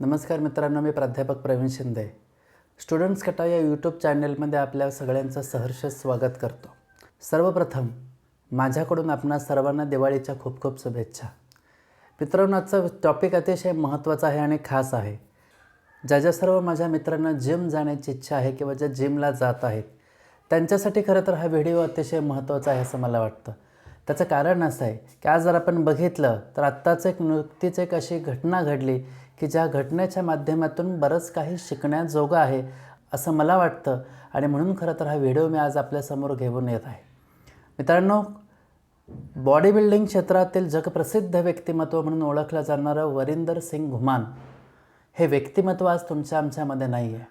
नमस्कार मित्रांनो मी प्राध्यापक प्रवीण शिंदे. स्टुडंट्स कटा या यूट्यूब चॅनलमध्ये आपल्या सगळ्यांचं सहर्ष स्वागत करतो. सर्वप्रथम माझ्याकडून आपणा सर्वांना दिवाळीच्या खूप खूप शुभेच्छा. मित्रांनो आजचा टॉपिक अतिशय महत्त्वाचा आहे आणि खास आहे. ज्या ज्या सर्व माझ्या मित्रांना जिम जाण्याची इच्छा आहे किंवा ज्या जिमला जात आहेत त्यांच्यासाठी खरं तर हा व्हिडिओ अतिशय महत्त्वाचा आहे असं मला वाटतं. त्याचं कारण असं आहे की आज जर आपण बघितलं तर आत्ताच एक नुकतीच एक अशी घटना घडली की ज्या घटनेच्या माध्यमातून बरंच काही शिकण्याजोगं आहे असं मला वाटतं. आणि म्हणून खरं तर हा व्हिडिओ मी आज आपल्यासमोर घेऊन येत आहे. मित्रांनो बॉडी बिल्डिंग क्षेत्रातील जगप्रसिद्ध व्यक्तिमत्व म्हणून ओळखलं जाणारं वरिंदर सिंग घुमान हे व्यक्तिमत्व आज तुमच्या आमच्यामध्ये नाही आहे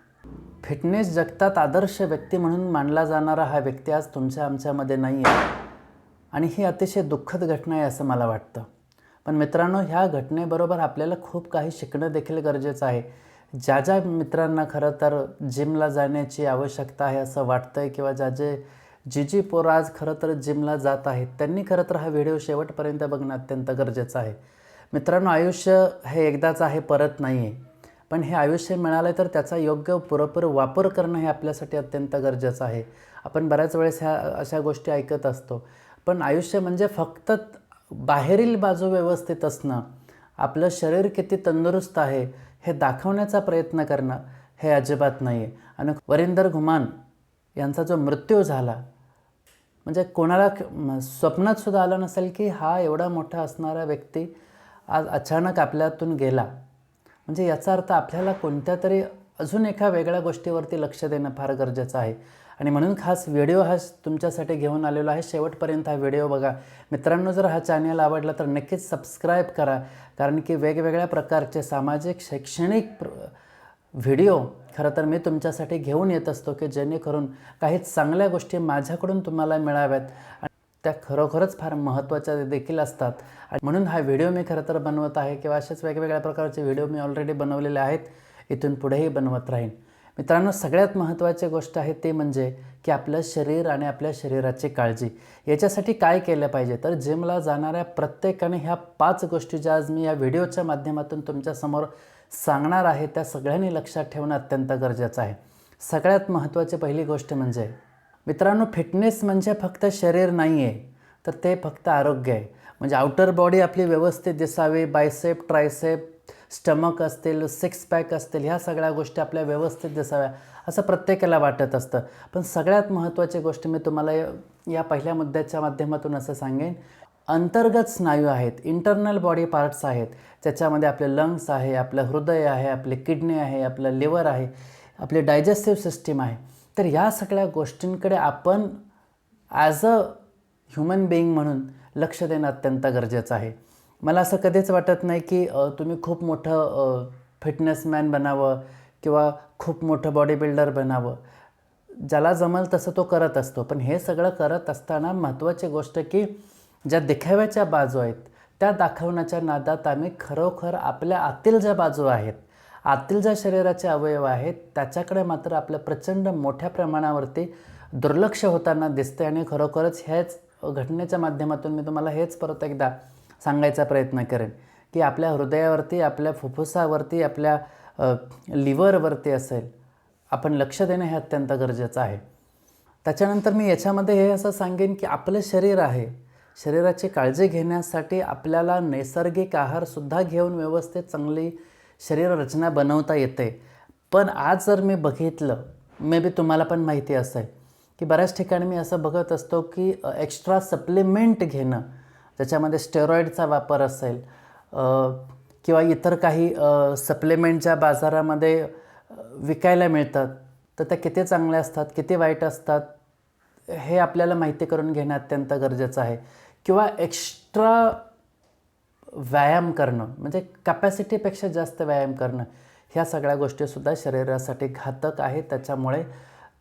फिटनेस जगतात आदर्श व्यक्ती म्हणून मानला जाणारा हा व्यक्ती आज तुमच्या आमच्यामध्ये नाही आहे आणि ही अतिशय दुःखद घटना आहे असं मला वाटतं. पण मित्रांनो ह्या घटनेबरोबर आपल्याला खूप काही शिकणं देखील गरजेचं आहे. ज्या ज्या मित्रांना खरं तर जिमला जाण्याची आवश्यकता आहे असं वाटतं आहे किंवा ज्या जे जी जी पोरं आज खरं तर जिमला जात आहेत त्यांनी खरं तर हा व्हिडिओ शेवटपर्यंत बघणं अत्यंत गरजेचं आहे. मित्रांनो आयुष्य हे एकदाच आहे परत नाही आहे पण हे आयुष्य मिळालं तर त्याचा योग्य पुरेपूर वापर करणं हे आपल्यासाठी अत्यंत गरजेचं आहे. आपण बऱ्याच वेळेस ह्या अशा गोष्टी ऐकत असतो. पण आयुष्य म्हणजे फक्त बाहेरील बाजू व्यवस्थित असणं आपलं शरीर किती तंदुरुस्त आहे हे दाखवण्याचा प्रयत्न करणं हे अजिबात नाही आहे आणि वरिंदर घुमान यांचा जो मृत्यू झाला म्हणजे कोणाला स्वप्नातसुद्धा आलं नसेल की हा एवढा मोठा असणारा व्यक्ती आज अचानक आपल्यातून गेला. म्हणजे याचा अर्थ आपल्याला कोणत्या तरी अजून एका वेगळ्या गोष्टीवरती लक्ष देणं फार गरजेचं आहे. आणि म्हणून खास व्हिडिओ हा तुमच्यासाठी घेऊन आलेलो आहे. शेवटपर्यंत हा व्हिडिओ बघा. मित्रांनो जर हा चॅनल आवडला तर नक्कीच सबस्क्राईब करा. कारण की वेगवेगळ्या प्रकारचे सामाजिक शैक्षणिक प्र व्हिडिओ खरं तर मी तुमच्यासाठी घेऊन येत असतो की जेणेकरून काही चांगल्या गोष्टी माझ्याकडून तुम्हाला मिळाव्यात. आणि त्या खरोखरच फार महत्त्वाच्या देखील असतात. आणि म्हणून हा व्हिडिओ मी खरं तर बनवत आहे किंवा असेच वेगवेगळ्या प्रकारचे व्हिडिओ मी ऑलरेडी बनवलेले आहेत. इथून पुढेही बनवत राहीन. मित्रांनो सगळ्यात महत्त्वाची गोष्ट आहे ते म्हणजे की आपलं शरीर आणि आपल्या शरीराची काळजी. याच्यासाठी काय केलं पाहिजे? तर जिमला जाणाऱ्या प्रत्येकाने ह्या पाच गोष्टी ज्या आज मी या व्हिडिओच्या माध्यमातून तुमच्यासमोर सांगणार आहे त्या सगळ्यांनी लक्षात ठेवणं अत्यंत गरजेचं आहे. सगळ्यात महत्त्वाची पहिली गोष्ट म्हणजे मित्रांनो फिटनेस म्हणजे फक्त शरीर नाही आहे तर ते फक्त आरोग्य आहे. म्हणजे आउटर बॉडी आपली व्यवस्थित दिसावी बायसेप ट्रायसेप स्टमक असतील सिक्स पॅक असतील ह्या सगळ्या गोष्टी आपल्या व्यवस्थित दिसाव्या असं प्रत्येकाला वाटत असतं. पण सगळ्यात महत्त्वाची गोष्ट मी तुम्हाला या- पहिल्या मुद्द्याच्या माध्यमातून असं सांगेन. अंतर्गत स्नायू आहेत इंटरनल बॉडी पार्ट्स आहेत ज्याच्यामध्ये आपले लंग्स आहे आपलं हृदय आहे आपले किडनी आहे आपलं लिव्हर आहे आपली डायजेस्टिव्ह सिस्टीम आहे. तर या सगळ्या गोष्टींकडे आपण ॲज अ ह्युमन बिईंग म्हणून लक्ष देणं अत्यंत गरजेचं आहे. मला असं कधीच वाटत नाही की तुम्ही खूप मोठं फिटनेसमॅन बनावं किंवा खूप मोठं बॉडी बिल्डर बनावं. ज्याला जमल तसं तो करत असतो. पण हे सगळं करत असताना महत्त्वाची गोष्ट की ज्या दिखाव्याच्या बाजू आहेत त्या दाखवण्याच्या नादात आम्ही खरोखर आपल्या आतील ज्या बाजू आहेत आतील ज्या शरीराचे अवयव आहेत त्याच्याकडे मात्र आपलं प्रचंड मोठ्या प्रमाणावरती दुर्लक्ष होताना दिसते आणि खरोखरच ह्याच घटनेच्या माध्यमातून मी तुम्हाला हेच परत एकदा सांगायचा प्रयत्न करेन की आपल्या हृदयावरती आपल्या फुफ्फुसावरती आपल्या लिव्हरवरती असेल आपण लक्ष देणं हे अत्यंत गरजेचं आहे. त्याच्यानंतर मी याच्यामध्ये हे असं सांगेन की आपलं शरीर आहे. शरीराची काळजी घेण्यासाठी आपल्याला नैसर्गिक आहारसुद्धा घेऊन व्यवस्थित चांगली शरीररचना बनवता येते. पण आज जर मी बघितलं मे बी तुम्हाला पण माहिती असेल की बऱ्याच ठिकाणी मी असं बघत असतो की एक्स्ट्रा सप्लिमेंट घेणं त्याच्यामध्ये स्टेरॉईडचा वापर असेल किंवा इतर काही सप्लिमेंटच्या बाजारामध्ये विकायला मिळतात तर त्या किती चांगल्या असतात किती वाईट असतात हे आपल्याला माहिती करून घेणं अत्यंत गरजेचं आहे. किंवा एक्स्ट्रा व्यायाम करणं म्हणजे कॅपॅसिटीपेक्षा जास्त व्यायाम करणं ह्या सगळ्या गोष्टीसुद्धा शरीरासाठी घातक आहे. त्याच्यामुळे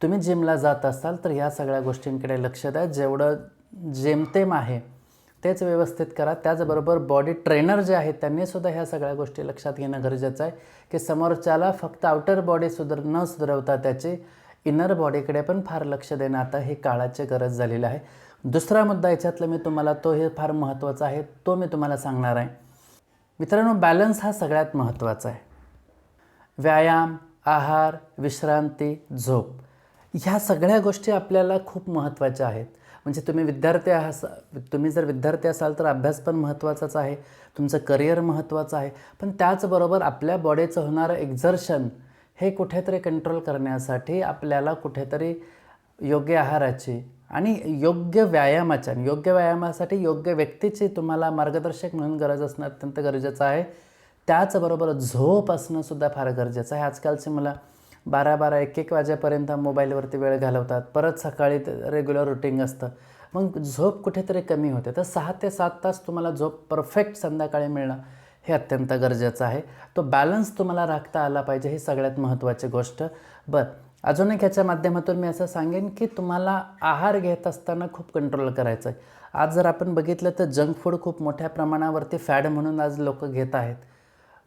तुम्ही जिमला जात असाल तर ह्या सगळ्या गोष्टींकडे लक्ष द्या. जेवढं जेमतेम आहे तेच व्यवस्थित करा. त्याचबरोबर बॉडी ट्रेनर जे आहेत त्यांनीसुद्धा ह्या सगळ्या गोष्टी लक्षात घेणं गरजेचं आहे की समोरच्याला फक्त आउटर बॉडी सुधर न सुधरवता त्याची इनर बॉडीकडे पण फार लक्ष देणं आता ही काळाची गरज झालेली आहे. दुसरा मुद्दा याच्यातला मी तुम्हाला तो हे फार महत्त्वाचा आहे तो मी तुम्हाला सांगणार आहे. मित्रांनो बॅलन्स हा सगळ्यात महत्त्वाचा आहे. व्यायाम आहार विश्रांती झोप ह्या सगळ्या गोष्टी आपल्याला खूप महत्त्वाच्या आहेत. म्हणजे तुम्ही विद्यार्थी आहात तुम्ही जर विद्यार्थी असाल तर अभ्यास पण महत्त्वाचाच आहे तुमचं करिअर महत्त्वाचं आहे. पण त्याचबरोबर आपल्या बॉडीचं होणारं एक्झर्शन हे कुठेतरी कंट्रोल करण्यासाठी आपल्याला कुठेतरी योग्य आहाराची आणि योग्य व्यायामाच्या आणि योग्य व्यायामासाठी योग्य व्यक्तीची तुम्हाला मार्गदर्शक म्हणून गरज असणं अत्यंत गरजेचं आहे. त्याचबरोबर झोप असणं सुद्धा फार गरजेचं आहे. आजकालची मला बारा बारा एक एक वाजेपर्यंत मोबाईलवरती वेळ घालवतात. परत सकाळी रेग्युलर रुटीन असतं. मग झोप कुठेतरी कमी होते. तर सहा ते सात तास तुम्हाला झोप परफेक्ट संध्याकाळी मिळणं हे अत्यंत गरजेचं आहे. तो बॅलन्स तुम्हाला राखता आला पाहिजे ही सगळ्यात महत्त्वाची गोष्ट. बरं अजून एक ह्याच्या माध्यमातून मी असं सांगेन की तुम्हाला आहार घेत असताना खूप कंट्रोल करायचं आहे आज जर आपण बघितलं तर जंक फूड खूप मोठ्या प्रमाणावरती फॅड म्हणून आज लोक घेत आहेत.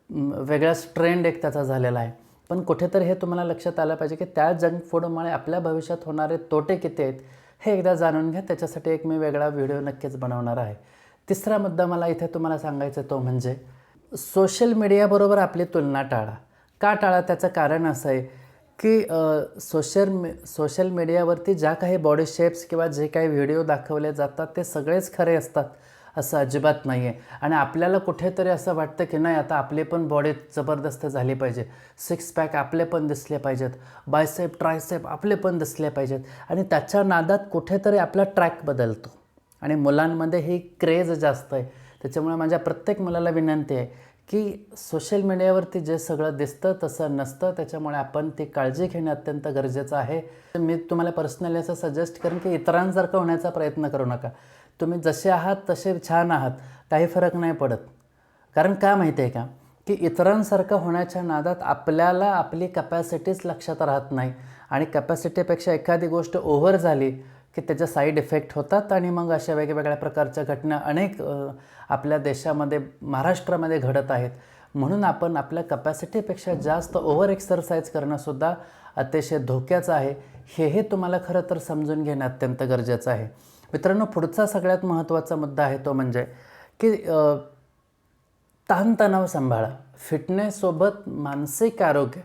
वेगळाच ट्रेंड एक त्याचा झालेला आहे. पण कुठेतरी हे तुम्हाला लक्षात आलं पाहिजे की त्या जंक फूडमुळे आपल्या भविष्यात होणारे तोटे किती आहेत हे एकदा जाणून घ्या. त्याच्यासाठी एक मी वेगळा व्हिडिओ नक्कीच बनवणार आहे. तिसरा मुद्दा मला इथे तुम्हाला सांगायचा तो म्हणजे सोशल मीडियाबरोबर आपली तुलना टाळा. का टाळा? त्याचं कारण असं आहे की सोशल मी सोशल मीडियावरती ज्या काही बॉडी शेप्स किंवा जे काही व्हिडिओ दाखवले जातात ते सगळेच खरे असतात. असं अजिबात नाही आहे आणि आपल्याला कुठेतरी असं वाटतं की नाही आता आपली पण बॉडी जबरदस्त झाली पाहिजे सिक्स पॅक आपले पण दिसले पाहिजेत. बायसेप ट्रायसेप आपले पण दिसले पाहिजेत. आणि त्याच्या नादात कुठेतरी आपला ट्रॅक बदलतो. आणि मुलांमध्ये ही क्रेज जास्त आहे. त्याच्यामुळे माझ्या प्रत्येक मुलाला विनंती आहे की सोशल मीडियावरती जे सगळं दिसतं तसं नसतं. त्याच्यामुळे आपण ती काळजी घेणं अत्यंत गरजेचं आहे. मी तुम्हाला पर्सनली असं सजेस्ट करेन की इतरांसारखं होण्याचा प्रयत्न करू नका. तुम्ही जसे आहात तसे छान आहात. काही फरक नाही पडत. कारण का माहिती आहे का? की इतरांसारखं होण्याच्या नादात आपल्याला आपली कपॅसिटीच लक्षात राहत नाही. आणि कपॅसिटीपेक्षा एखादी गोष्ट ओव्हर झाली की त्याचे साईड इफेक्ट होतात आणि मग अशा वेगवेगळ्या प्रकारच्या घटना अनेक आपल्या देशामध्ये महाराष्ट्रामध्ये घडत आहेत. म्हणून आपण आपल्या कपॅसिटीपेक्षा जास्त ओव्हर एक्सरसाइज करणंसुद्धा अतिशय धोक्याचं आहे. हेही तुम्हाला खरं तर समजून घेणं अत्यंत गरजेचं आहे. मित्रांनो पुढचा सगळ्यात महत्त्वाचा मुद्दा आहे तो म्हणजे की ताणतणाव सांभाळा. फिटनेससोबत मानसिक आरोग्य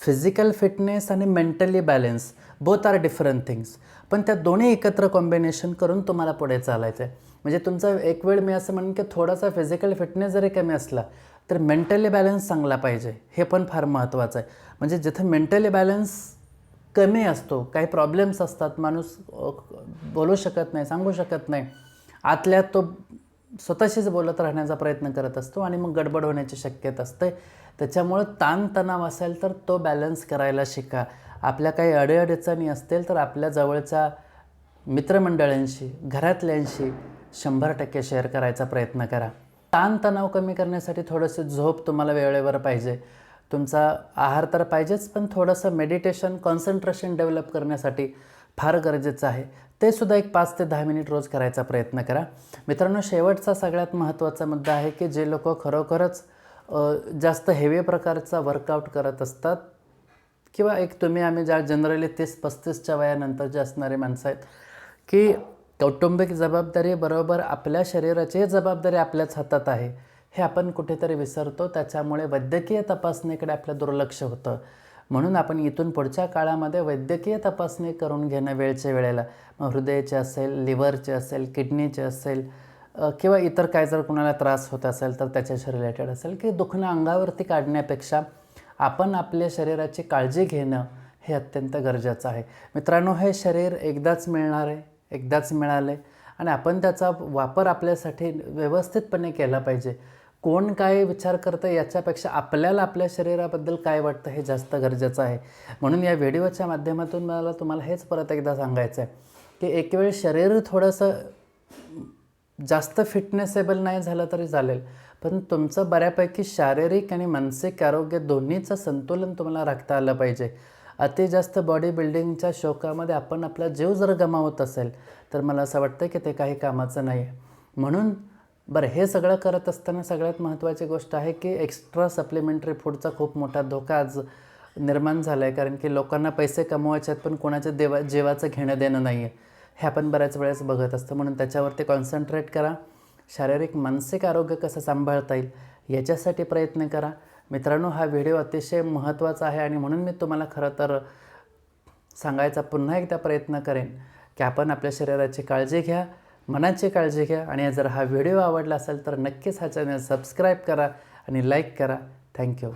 फिजिकल फिटनेस आणि mentally balance both are different things पण त्या दोन्ही एकत्र कॉम्बिनेशन करून तुम्हाला पुढे चालायचं आहे म्हणजे तुमचा एक वेळ मी असं म्हणेन की थोडासा फिजिकल फिटनेस जरी कमी असला तर मेंटली बॅलन्स चांगला पाहिजे. हे पण फार महत्त्वाचं आहे. म्हणजे जिथं मेंटली बॅलन्स कमी असतो. काही प्रॉब्लेम्स असतात. माणूस बोलू शकत नाही सांगू शकत नाही. आतल्या तो स्वतःशीच बोलत राहण्याचा प्रयत्न करत असतो आणि मग गडबड होण्याची शक्यता असते. त्याच्यामुळं ताणतणाव असेल तर तो बॅलन्स करायला शिका. आपल्या काही अडीअडचणी असतील तर आपल्या जवळच्या मित्रमंडळांशी घरातल्यांशी शंभर टक्के शेअर करायचा प्रयत्न करा. ताणतणाव कमी करण्यासाठी थोडंसं झोप तुम्हाला वेळेवर पाहिजे. तुमचा आहार तर पाहिजेच पण थोडंसं मेडिटेशन कॉन्सन्ट्रेशन डेव्हलप करण्यासाठी फार गरजेचं आहे. ते सुद्धा एक पाच ते दहा मिनिट रोज करायचा प्रयत्न करा. मित्रांनो शेवटचा सगळ्यात महत्त्वाचा मुद्दा आहे की जे लोक खरोखरच जास्त हेवी प्रकारचा वर्कआउट करत असतात किंवा एक तुम्ही आम्ही ज्या जनरली तीस पस्तीसच्या वयानंतर जे असणारे माणसं आहेत की कौटुंबिक जबाबदारी बरोबर आपल्या शरीराची जबाबदारी आपल्याच हातात आहे. हे आपण कुठेतरी विसरतो. त्याच्यामुळे वैद्यकीय तपासणीकडे आपलं दुर्लक्ष होतं. म्हणून आपण इथून पुढच्या काळामध्ये वैद्यकीय तपासणी करून घेणं वेळच्या वेळेला. मग हृदयाचे असेल लिव्हरचे असेल किडनीचे असेल किंवा इतर काय जर कुणाला त्रास होत असेल तर त्याच्याशी रिलेटेड असेल की दुखणं अंगावरती काढण्यापेक्षा आपण आपल्या शरीराची काळजी घेणं हे अत्यंत गरजेचं आहे. मित्रांनो हे शरीर एकदाच मिळणार आहे एकदाच मिळालं आहे आणि आपण त्याचा वापर आपल्यासाठी व्यवस्थितपणे केला पाहिजे. कोण काय विचार करतं याच्यापेक्षा आपल्याला आपल्या शरीराबद्दल काय वाटतं हे जास्त गरजेचं आहे. म्हणून या व्हिडिओच्या माध्यमातून मला तुम्हाला हेच परत एकदा सांगायचं आहे की एक वेळ शरीर थोडंसं जास्त फिटनेसेबल नाही झालं तरी चालेल पण तुमचं बऱ्यापैकी शारीरिक आणि मानसिक आरोग्य दोन्हीचं संतुलन तुम्हाला राखता आलं पाहिजे. अति जास्त बॉडी बिल्डिंगच्या शोकामध्ये आपण आपला जीव जर गमावत असेल तर मला असं वाटतं की ते काही कामाचं नाही आहे म्हणून बरं हे सगळं करत असताना सगळ्यात महत्त्वाची गोष्ट आहे की एक्स्ट्रा सप्लिमेंटरी फूडचा खूप मोठा धोका आज निर्माण झाला आहे कारण की लोकांना पैसे कमवायचे आहेत पण कोणाच्या देवा जेवाचं घेणं देणं नाही आहे हे आपण बऱ्याच वेळेस बघत असतो म्हणून त्याच्यावरती कॉन्सन्ट्रेट करा. शारीरिक मानसिक आरोग्य कसं सांभाळता येईल याच्यासाठी प्रयत्न करा. मित्रांनो हा व्हिडिओ अतिशय महत्त्वाचा आहे आणि म्हणून मी तुम्हाला खरं तर सांगायचा पुन्हा एकदा प्रयत्न करेन की आपण आपल्या शरीराची काळजी घ्या. मनाची काळजी घ्या आणि जर हा व्हिडिओ आवडला असेल तर नक्कीच हा चॅनल सबस्क्राईब करा आणि लाईक करा. थँक्यू